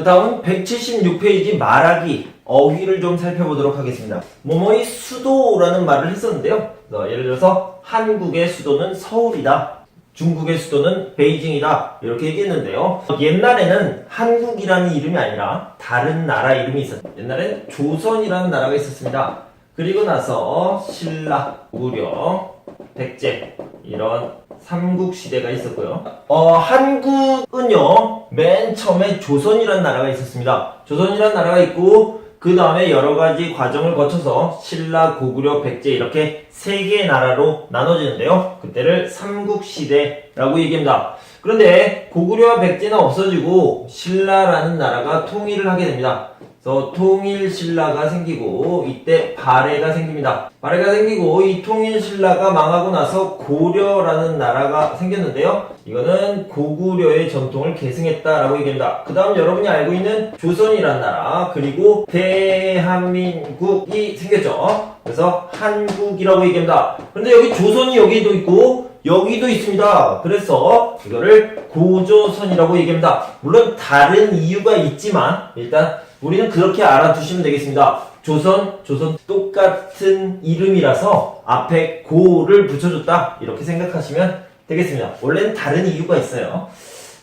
자, 다음은 176페이지 말하기 어휘를 좀 살펴보도록 하겠습니다. 뭐뭐의 수도라는 말을 했었는데요. 그래서 예를 들어서 한국의 수도는 서울이다. 중국의 수도는 베이징이다. 이렇게 얘기했는데요. 옛날에는 한국이라는 이름이 아니라 다른 나라 이름이 있었어요. 옛날엔 조선이라는 나라가 있었습니다. 그리고 나서 신라, 고구려, 백제 이런 삼국 시대가 있었고요. 어, 한국은요, 맨 처음에 조선이라는 나라가 있었습니다. 조선이라는 나라가 있고, 그 다음에 여러 가지 과정을 거쳐서 신라, 고구려, 백제 이렇게 세 개의 나라로 나눠지는데요. 그때를 삼국 시대라고 얘기합니다. 그런데 고구려와 백제는 없어지고 신라라는 나라가 통일을 하게 됩니다. 그래서 통일 신라가 생기고 이때 발해가 생깁니다. 발해가 생기고 이 통일 신라가 망하고 나서 고려라는 나라가 생겼는데요. 이거는 고구려의 전통을 계승했다라고 얘기합니다. 그 다음 여러분이 알고 있는 조선이라는 나라 그리고 대한민국이 생겼죠. 그래서 한국이라고 얘기합니다. 그런데 여기 조선이 여기도 있고 여기도 있습니다. 그래서 이거를 고조선이라고 얘기합니다. 물론 다른 이유가 있지만 일단 우리는 그렇게 알아두시면 되겠습니다. 조선, 조선 똑같은 이름이라서 앞에 고를 붙여줬다 이렇게 생각하시면 되겠습니다. 원래는 다른 이유가 있어요.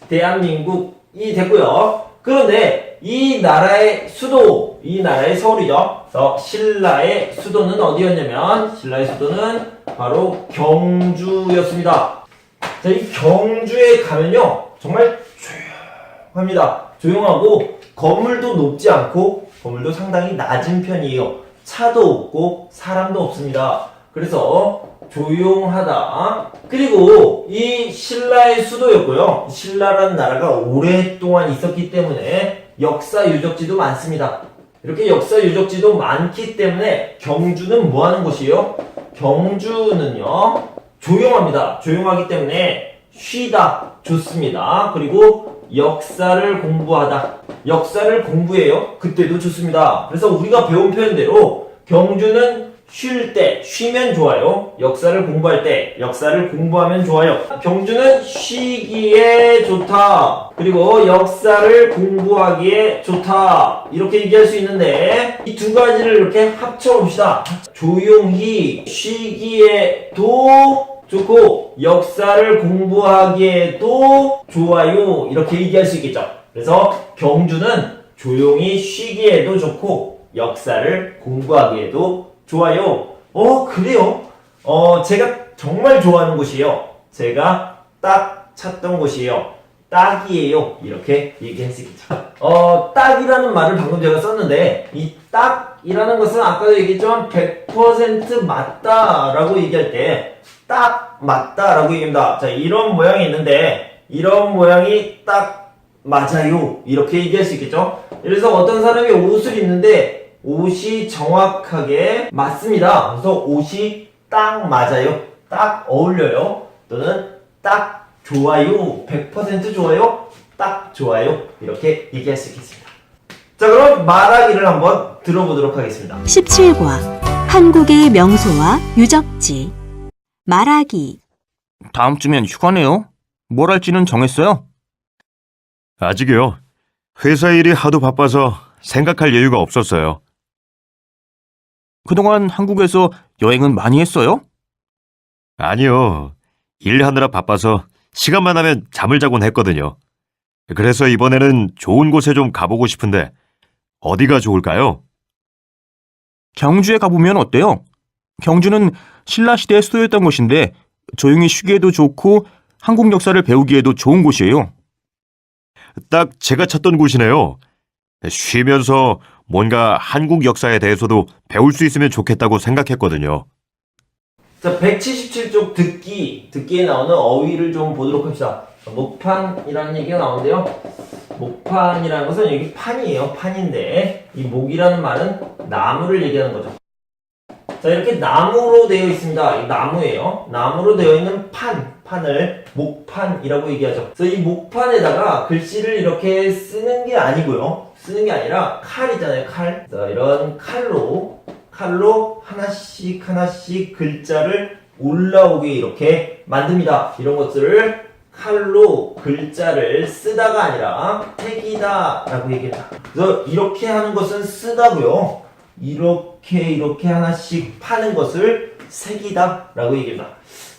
대한민국이 됐고요. 그런데 이 나라의 수도, 이 나라의 서울이죠. 그래서 신라의 수도는 어디였냐면 신라의 수도는 바로 경주였습니다. 자, 이 경주에 가면요 정말 조용합니다. 조용하고 건물도 높지 않고 건물도 상당히 낮은 편이에요. 차도 없고 사람도 없습니다. 그래서 조용하다. 그리고 이 신라의 수도였고요. 신라라는 나라가 오랫동안 있었기 때문에 역사 유적지도 많습니다. 이렇게 역사 유적지도 많기 때문에 경주는 뭐 하는 곳이에요? 경주는요. 조용합니다. 조용하기 때문에 쉬다 좋습니다. 그리고 역사를 공부하다. 역사를 공부해요. 그때도 좋습니다. 그래서 우리가 배운 표현대로 경주는 쉴 때, 쉬면 좋아요. 역사를 공부할 때, 역사를 공부하면 좋아요. 경주는 쉬기에 좋다. 그리고 역사를 공부하기에 좋다. 이렇게 얘기할 수 있는데, 이 두 가지를 이렇게 합쳐봅시다. 조용히 쉬기에도 좋고, 역사를 공부하기에도 좋아요. 이렇게 얘기할 수 있겠죠. 그래서 경주는 조용히 쉬기에도 좋고, 역사를 공부하기에도 좋아요. 어, 그래요? 어, 제가 정말 좋아하는 곳이에요. 제가 딱 찾던 곳이에요. 딱이에요. 이렇게 얘기할 수 있겠죠. 어, 딱이라는 말을 방금 제가 썼는데, 이 딱이라는 것은 아까도 얘기했지만 100% 맞다라고 얘기할 때, 딱 맞다라고 얘기합니다. 자, 이런 모양이 있는데, 이런 모양이 딱 맞아요. 이렇게 얘기할 수 있겠죠? 그래서 어떤 사람이 옷을 입는데, 옷이 정확하게 맞습니다. 그래서 옷이 딱 맞아요. 딱 어울려요. 또는 딱 좋아요. 100% 좋아요. 딱 좋아요. 이렇게 얘기할 수 있겠습니다. 자, 그럼 말하기를 한번 들어보도록 하겠습니다. 17과 한국의 명소와 유적지 말하기 다음 주면 휴가네요. 뭘 할지는 정했어요? 아직이요. 회사 일이 하도 바빠서 생각할 여유가 없었어요. 그동안 한국에서 여행은 많이 했어요? 아니요. 일하느라 바빠서 시간만 나면 잠을 자곤 했거든요. 그래서 이번에는 좋은 곳에 좀 가보고 싶은데 어디가 좋을까요? 경주에 가보면 어때요? 경주는 신라 시대의 수도였던 곳인데 조용히 쉬기에도 좋고 한국 역사를 배우기에도 좋은 곳이에요. 딱 제가 찾던 곳이네요. 쉬면서 뭔가 한국 역사에 대해서도 배울 수 있으면 좋겠다고 생각했거든요. 자, 177쪽 듣기, 듣기에 나오는 어휘를 좀 보도록 합시다. 목판이라는 얘기가 나오는데요. 목판이라는 것은 여기 판이에요. 판인데, 이 목이라는 말은 나무를 얘기하는 거죠. 자, 이렇게 나무로 되어 있습니다. 이 나무예요. 나무로 되어 있는 판, 판을 목판이라고 얘기하죠. 그래서 이 목판에다가 글씨를 이렇게 쓰는 게 아니고요. 쓰는 게 아니라 칼이잖아요, 칼. 그래서 이런 칼로, 칼로 하나씩 하나씩 글자를 올라오게 이렇게 만듭니다. 이런 것들을 칼로 글자를 쓰다가 아니라 새기다 라고 얘기합니다. 그래서 이렇게 하는 것은 쓰다고요. 이렇게 이렇게 하나씩 파는 것을 새기다라고 얘기합니다.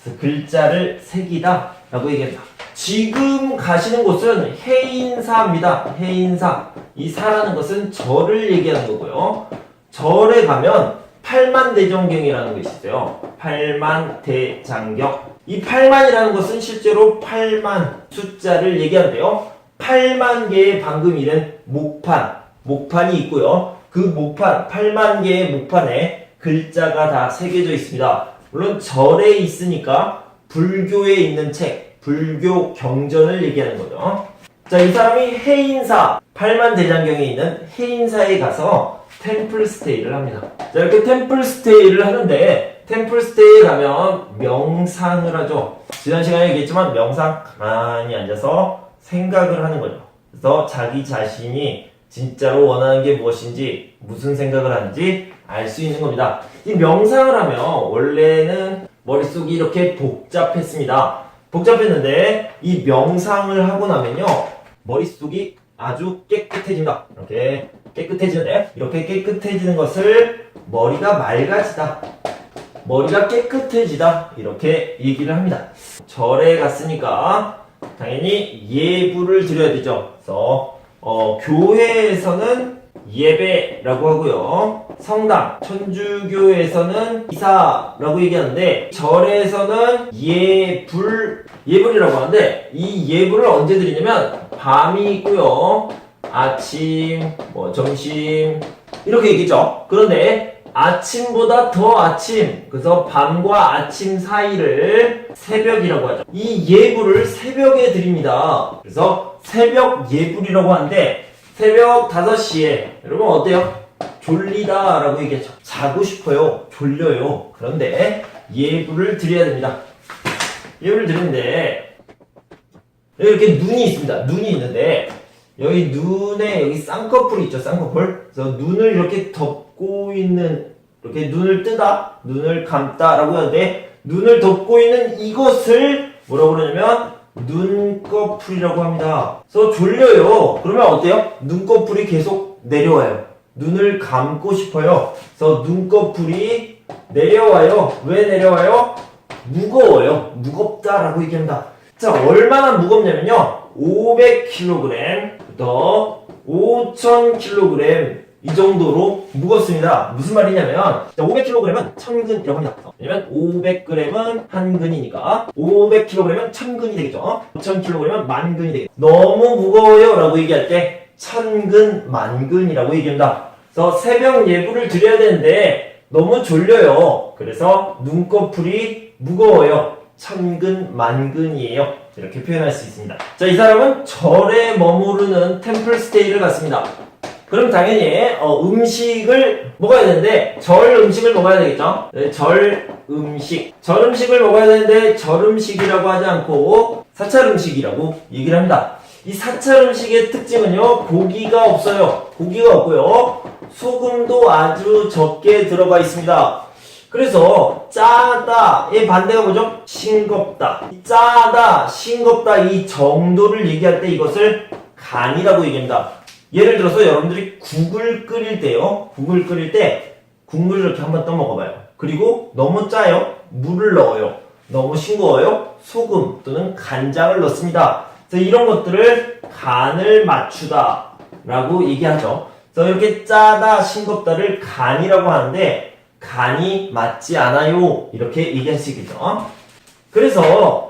그래서 글자를 새기다라고 얘기합니다. 지금 가시는 곳은 해인사입니다. 해인사. 이 사라는 것은 절을 얘기하는 거고요. 절에 가면 팔만대정경이라는 것이 있어요. 팔만대장경. 이 8만이라는 것은 실제로 8만 숫자를 얘기하는데요. 8만 개의 방금 이른 목판, 목판이 있고요. 그 목판, 8만 개의 목판에 글자가 다 새겨져 있습니다. 물론 절에 있으니까 불교에 있는 책, 불교 경전을 얘기하는 거죠. 자, 이 사람이 해인사, 8만 대장경에 있는 해인사에 가서 템플 스테이를 합니다. 자, 이렇게 템플 스테이를 하는데, 템플 스테이에 가면 명상을 하죠. 지난 시간에 얘기했지만, 명상 가만히 앉아서 생각을 하는 거죠. 그래서 자기 자신이 진짜로 원하는 게 무엇인지, 무슨 생각을 하는지 알 수 있는 겁니다. 이 명상을 하면, 원래는 머릿속이 이렇게 복잡했습니다. 복잡했는데, 이 명상을 하고 나면요, 머릿속이 아주 깨끗해진다. 이렇게 깨끗해지는데 이렇게 깨끗해지는 것을 머리가 맑아지다. 머리가 깨끗해지다. 이렇게 얘기를 합니다. 절에 갔으니까 당연히 예불을 드려야 되죠. 그래서 어, 교회에서는 예배라고 하고요. 성당, 천주교에서는 이사라고 얘기하는데 절에서는 예불, 예불이라고 하는데 이 예불을 언제 드리냐면 밤이 있고요. 아침, 뭐 점심 이렇게 얘기죠. 그런데 아침보다 더 아침, 그래서 밤과 아침 사이를 새벽이라고 하죠. 이 예불을 새벽에 드립니다. 그래서 새벽 예불이라고 하는데 새벽 5시에 여러분 어때요? 졸리다 라고 얘기하죠. 자고 싶어요. 졸려요. 그런데 예불을 드려야 됩니다. 예불을 드리는데 이렇게 눈이 있습니다. 눈이 있는데 여기 눈에 여기 쌍꺼풀이 있죠. 쌍꺼풀. 그래서 눈을 이렇게 덮 고 있는 이렇게 눈을 뜨다, 눈을 감다라고 하는데 눈을 덮고 있는 이것을 뭐라고 그러냐면 눈꺼풀이라고 합니다. 그래서 졸려요. 그러면 어때요? 눈꺼풀이 계속 내려와요. 눈을 감고 싶어요. 그래서 눈꺼풀이 내려와요. 왜 내려와요? 무거워요. 무겁다라고 얘기합니다. 자, 얼마나 무겁냐면요. 500kg부터 5000kg 이 정도로 무겁습니다. 무슨 말이냐면 500kg은 1000근이라고 합니다. 왜냐면 500g은 한 근이니까 500kg은 1000근이 되겠죠. 5000kg은 만근이 되겠죠. 너무 무거워요 라고 얘기할 때 천근, 만근이라고 얘기합니다. 그래서 새벽 예불을 드려야 되는데 너무 졸려요. 그래서 눈꺼풀이 무거워요. 천근, 만근이에요. 이렇게 표현할 수 있습니다. 자, 이 사람은 절에 머무르는 템플 스테이를 갔습니다. 그럼 당연히 어, 음식을 먹어야 되는데 절 음식을 먹어야 되겠죠? 네, 절 음식. 절 음식을 먹어야 되는데 절 음식이라고 하지 않고 사찰 음식이라고 얘기를 합니다. 이 사찰 음식의 특징은요, 고기가 없어요. 고기가 없고요. 소금도 아주 적게 들어가 있습니다. 그래서 짜다의 반대가 뭐죠? 싱겁다. 이 짜다, 싱겁다 이 정도를 얘기할 때 이것을 간이라고 얘기합니다. 예를 들어서 여러분들이 국을 끓일 때요. 국을 끓일 때 국물을 이렇게 한번 떠먹어봐요. 그리고 너무 짜요. 물을 넣어요. 너무 싱거워요. 소금 또는 간장을 넣습니다. 그래서 이런 것들을 간을 맞추다 라고 얘기하죠. 그래서 이렇게 짜다, 싱겁다를 간이라고 하는데 간이 맞지 않아요. 이렇게 얘기할 수 있겠죠. 그래서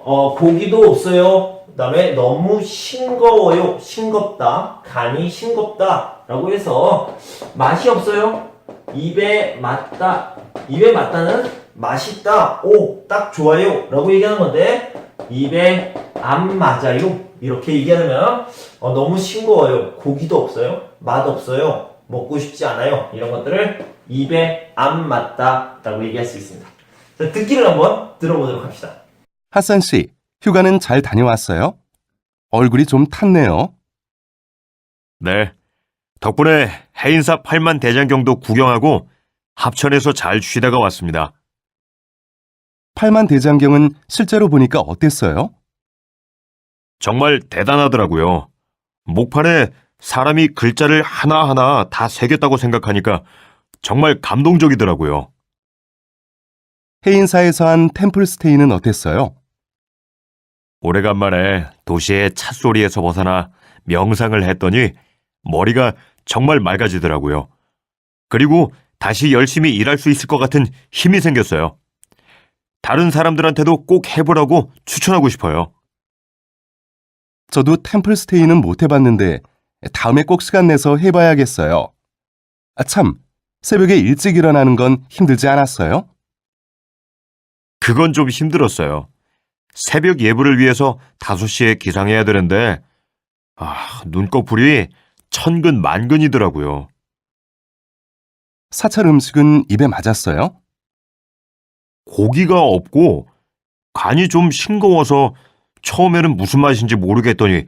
어, 고기도 없어요. 그 다음에 너무 싱거워요. 싱겁다. 간이 싱겁다 라고 해서 맛이 없어요. 입에 맞다. 입에 맞다는 맛있다. 오, 딱 좋아요 라고 얘기하는 건데 입에 안 맞아요. 이렇게 얘기하면 어, 너무 싱거워요. 고기도 없어요. 맛 없어요. 먹고 싶지 않아요. 이런 것들을 입에 안 맞다 라고 얘기할 수 있습니다. 자, 듣기를 한번 들어보도록 합시다. 하산 씨, 휴가는 잘 다녀왔어요? 얼굴이 좀 탔네요. 네. 덕분에 해인사 8만 대장경도 구경하고 합천에서 잘 쉬다가 왔습니다. 팔만 대장경은 실제로 보니까 어땠어요? 정말 대단하더라고요. 목판에 사람이 글자를 하나하나 다 새겼다고 생각하니까 정말 감동적이더라고요. 해인사에서 한 템플스테이는 어땠어요? 오래간만에 도시의 찻소리에서 벗어나 명상을 했더니 머리가 정말 맑아지더라고요. 그리고 다시 열심히 일할 수 있을 것 같은 힘이 생겼어요. 다른 사람들한테도 꼭 해보라고 추천하고 싶어요. 저도 템플스테이는 못 해봤는데 다음에 꼭 시간 내서 해봐야겠어요. 아, 참, 새벽에 일찍 일어나는 건 힘들지 않았어요? 그건 좀 힘들었어요. 새벽 예불을 위해서 5시에 기상해야 되는데, 아, 눈꺼풀이 천근 만근이더라고요. 사찰 음식은 입에 맞았어요? 고기가 없고 간이 좀 싱거워서 처음에는 무슨 맛인지 모르겠더니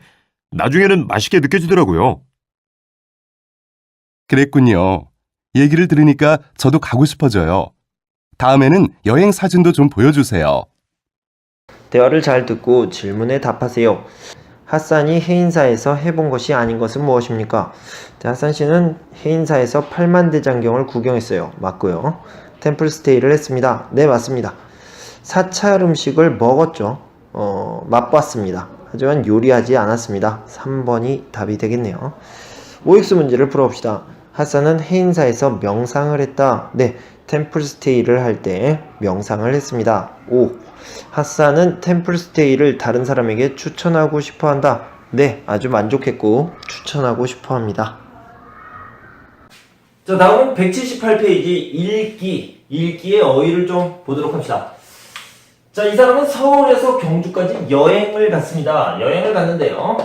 나중에는 맛있게 느껴지더라고요. 그랬군요. 얘기를 들으니까 저도 가고 싶어져요. 다음에는 여행 사진도 좀 보여주세요. 대화를 잘 듣고 질문에 답하세요. 핫산이 해인사에서 해본 것이 아닌 것은 무엇입니까? 네, 핫산 씨는 해인사에서 팔만대장경을 구경했어요. 맞고요. 템플스테이를 했습니다. 네, 맞습니다. 사찰 음식을 먹었죠. 어, 맛봤습니다. 하지만 요리하지 않았습니다. 3번이 답이 되겠네요. OX 문제를 풀어봅시다. 핫산은 해인사에서 명상을 했다. 네, 템플스테이를 할 때 명상을 했습니다. 5. 핫산은 템플스테이를 다른 사람에게 추천하고 싶어 한다. 네, 아주 만족했고 추천하고 싶어 합니다. 자, 다음은 178페이지 읽기. 읽기의 어휘를 좀 보도록 합시다. 자, 이 사람은 서울에서 경주까지 여행을 갔습니다. 여행을 갔는데요.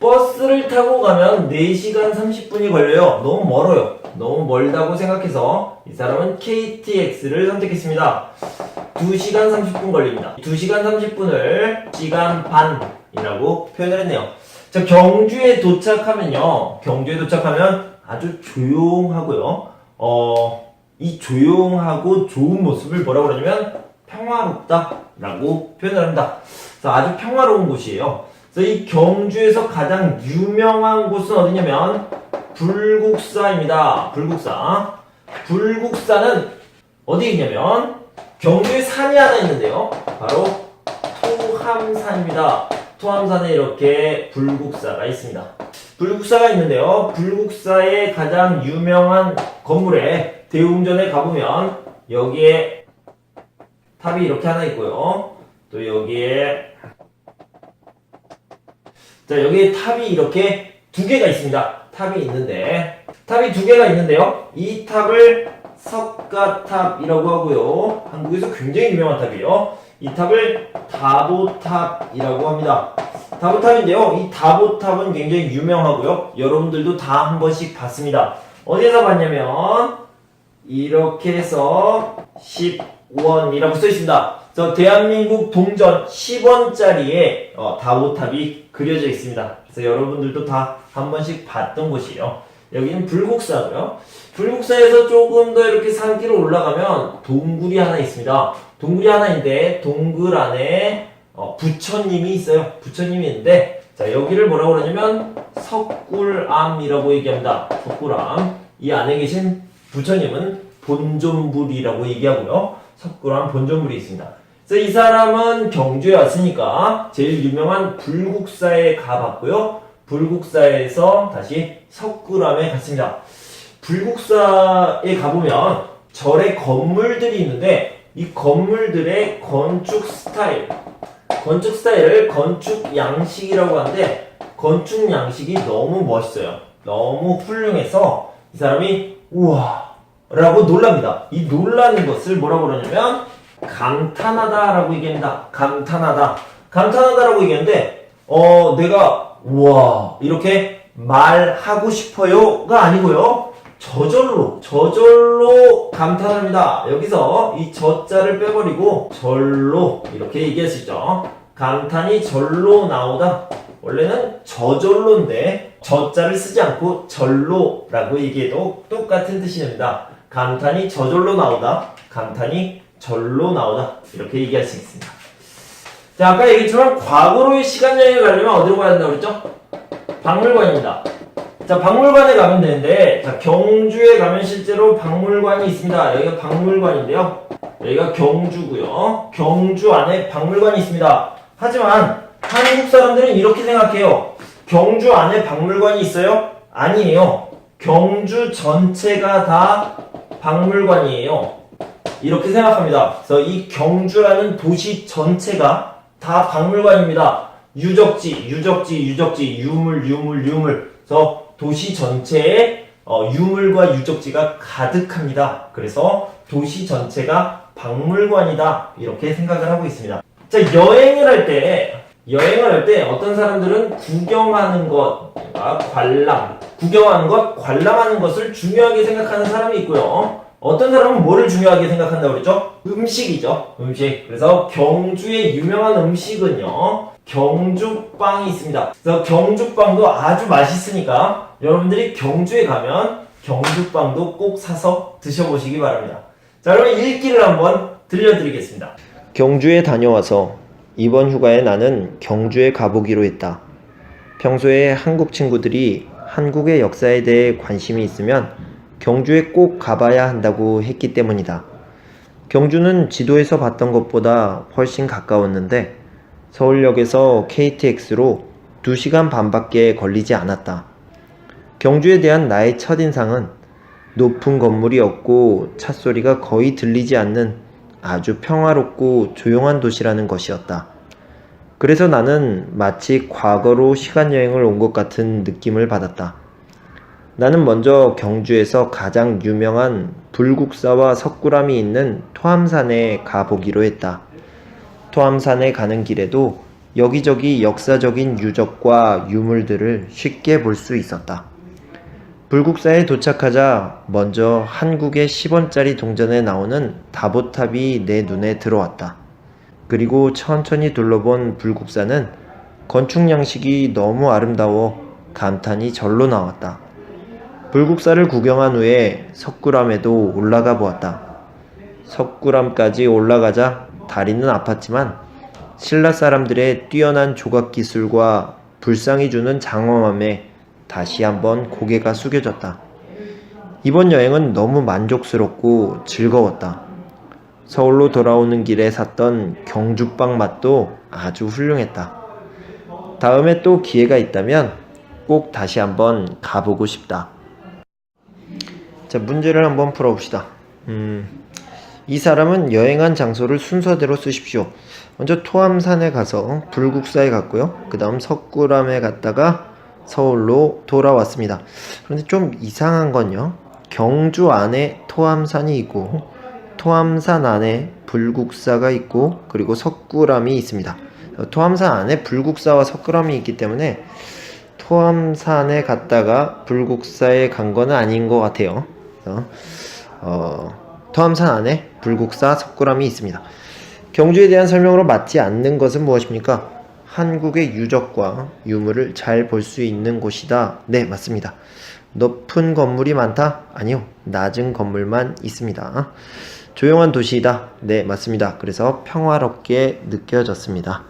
버스를 타고 가면 4시간 30분이 걸려요. 너무 멀어요. 너무 멀다고 생각해서 이 사람은 KTX를 선택했습니다. 2시간 30분 걸립니다. 2시간 30분을 시간 반이라고 표현을 했네요. 자, 경주에 도착하면요. 경주에 도착하면 아주 조용하고요. 어, 이 조용하고 좋은 모습을 뭐라고 그러냐면 평화롭다라고 표현을 합니다. 그래서 아주 평화로운 곳이에요. 그래서 이 경주에서 가장 유명한 곳은 어디냐면 불국사입니다. 불국사. 불국사는 어디 있냐면 경주에 산이 하나 있는데요. 바로 토함산입니다. 토함산에 이렇게 불국사가 있습니다. 불국사가 있는데요. 불국사의 가장 유명한 건물에 대웅전에 가보면 여기에 탑이 이렇게 하나 있고요. 또 여기에 자 여기에 탑이 이렇게 두 개가 있습니다. 탑이 있는데 탑이 두 개가 있는데요. 이 탑을 석가탑이라고 하고요. 한국에서 굉장히 유명한 탑이에요. 이 탑을 다보탑이라고 합니다. 다보탑인데요. 이 다보탑은 굉장히 유명하고요. 여러분들도 다 한 번씩 봤습니다. 어디에서 봤냐면 이렇게 해서 10원이라고 써 있습니다. 저 대한민국 동전 10원짜리에 어, 다보탑이 그려져 있습니다. 그래서 여러분들도 다 한 번씩 봤던 곳이에요. 여기는 불국사고요. 불국사에서 조금 더 이렇게 산길을 올라가면 동굴이 하나 있습니다. 동굴이 하나 있는데 동굴 안에 어, 부처님이 있어요. 부처님이 있는데 자 여기를 뭐라고 그러냐면 석굴암이라고 얘기합니다. 석굴암 이 안에 계신 부처님은 본존불이라고 얘기하고요. 석굴암 본존불이 있습니다. 그래서 이 사람은 경주에 왔으니까 제일 유명한 불국사에 가봤고요. 불국사에서 다시 석굴암에 갔습니다. 불국사에 가보면 절에 건물들이 있는데 이 건물들의 건축 스타일, 건축 스타일을 건축 양식이라고 하는데 건축 양식이 너무 멋있어요. 너무 훌륭해서 이 사람이 우와 라고 놀랍니다. 이 놀라는 것을 뭐라고 그러냐면 감탄하다라고 얘기합니다. 감탄하다. 감탄하다라고 얘기하는데 어 내가 우와 이렇게 말하고 싶어요가 아니고요. 저절로 저절로 감탄합니다. 여기서 이 저자를 빼버리고 절로 이렇게 얘기할 수 있죠. 감탄이 절로 나오다. 원래는 저절로인데 저자를 쓰지 않고 절로라고 얘기해도 똑같은 뜻이 됩니다. 감탄이 저절로 나오다. 감탄이 절로 나오다. 이렇게 얘기할 수 있습니다. 자, 아까 얘기했지만 과거로의 시간 여행을 가려면 어디로 가야 된다고 그랬죠? 박물관입니다. 자, 박물관에 가면 되는데, 자, 경주에 가면 실제로 박물관이 있습니다. 여기가 박물관인데요. 여기가 경주고요. 경주 안에 박물관이 있습니다. 하지만 한국 사람들은 이렇게 생각해요. 경주 안에 박물관이 있어요? 아니에요. 경주 전체가 다 박물관이에요. 이렇게 생각합니다. 그래서 이 경주라는 도시 전체가 다 박물관입니다. 유적지, 유적지, 유적지, 유물, 유물, 유물. 그래서 도시 전체에 어, 유물과 유적지가 가득합니다. 그래서 도시 전체가 박물관이다. 이렇게 생각을 하고 있습니다. 자, 여행을 할 때, 여행을 할 때 어떤 사람들은 구경하는 것, 그러니까 관람, 구경하는 것, 관람하는 것을 중요하게 생각하는 사람이 있고요. 어떤 사람은 뭐를 중요하게 생각한다고 그랬죠? 음식이죠. 음식. 그래서 경주의 유명한 음식은요. 경주빵이 있습니다. 그래서 경주빵도 아주 맛있으니까 여러분들이 경주에 가면 경주빵도 꼭 사서 드셔보시기 바랍니다. 자, 그러면 읽기를 한번 들려드리겠습니다. 경주에 다녀와서 이번 휴가에 나는 경주에 가보기로 했다. 평소에 한국 친구들이 한국의 역사에 대해 관심이 있으면 경주에 꼭 가봐야 한다고 했기 때문이다. 경주는 지도에서 봤던 것보다 훨씬 가까웠는데 서울역에서 KTX로 2시간 반밖에 걸리지 않았다. 경주에 대한 나의 첫인상은 높은 건물이 없고 찻소리가 거의 들리지 않는 아주 평화롭고 조용한 도시라는 것이었다. 그래서 나는 마치 과거로 시간여행을 온 것 같은 느낌을 받았다. 나는 먼저 경주에서 가장 유명한 불국사와 석굴암이 있는 토암산에 가보기로 했다. 토암산에 가는 길에도 여기저기 역사적인 유적과 유물들을 쉽게 볼 수 있었다. 불국사에 도착하자 먼저 한국의 10원짜리 동전에 나오는 다보탑이 내 눈에 들어왔다. 그리고 천천히 둘러본 불국사는 건축 양식이 너무 아름다워 감탄이 절로 나왔다. 불국사를 구경한 후에 석굴암에도 올라가 보았다. 석굴암까지 올라가자 다리는 아팠지만 신라 사람들의 뛰어난 조각 기술과 불상이 주는 장엄함에 다시 한번 고개가 숙여졌다. 이번 여행은 너무 만족스럽고 즐거웠다. 서울로 돌아오는 길에 샀던 경주빵 맛도 아주 훌륭했다. 다음에 또 기회가 있다면 꼭 다시 한번 가보고 싶다. 자, 문제를 한번 풀어봅시다. 음, 이 사람은 여행한 장소를 순서대로 쓰십시오. 먼저 토암산에 가서 불국사에 갔고요. 그 다음 석굴암에 갔다가 서울로 돌아왔습니다. 그런데 좀 이상한 건요. 경주 안에 토암산이 있고 토암산 안에 불국사가 있고 그리고 석굴암이 있습니다. 토암산 안에 불국사와 석굴암이 있기 때문에 토암산에 갔다가 불국사에 간 거는 아닌 것 같아요. 그래서, 어, 토암산 안에 불국사 석굴암이 있습니다. 경주에 대한 설명으로 맞지 않는 것은 무엇입니까? 한국의 유적과 유물을 잘 볼 수 있는 곳이다. 네, 맞습니다. 높은 건물이 많다? 아니요. 낮은 건물만 있습니다. 조용한 도시이다. 네, 맞습니다. 그래서 평화롭게 느껴졌습니다.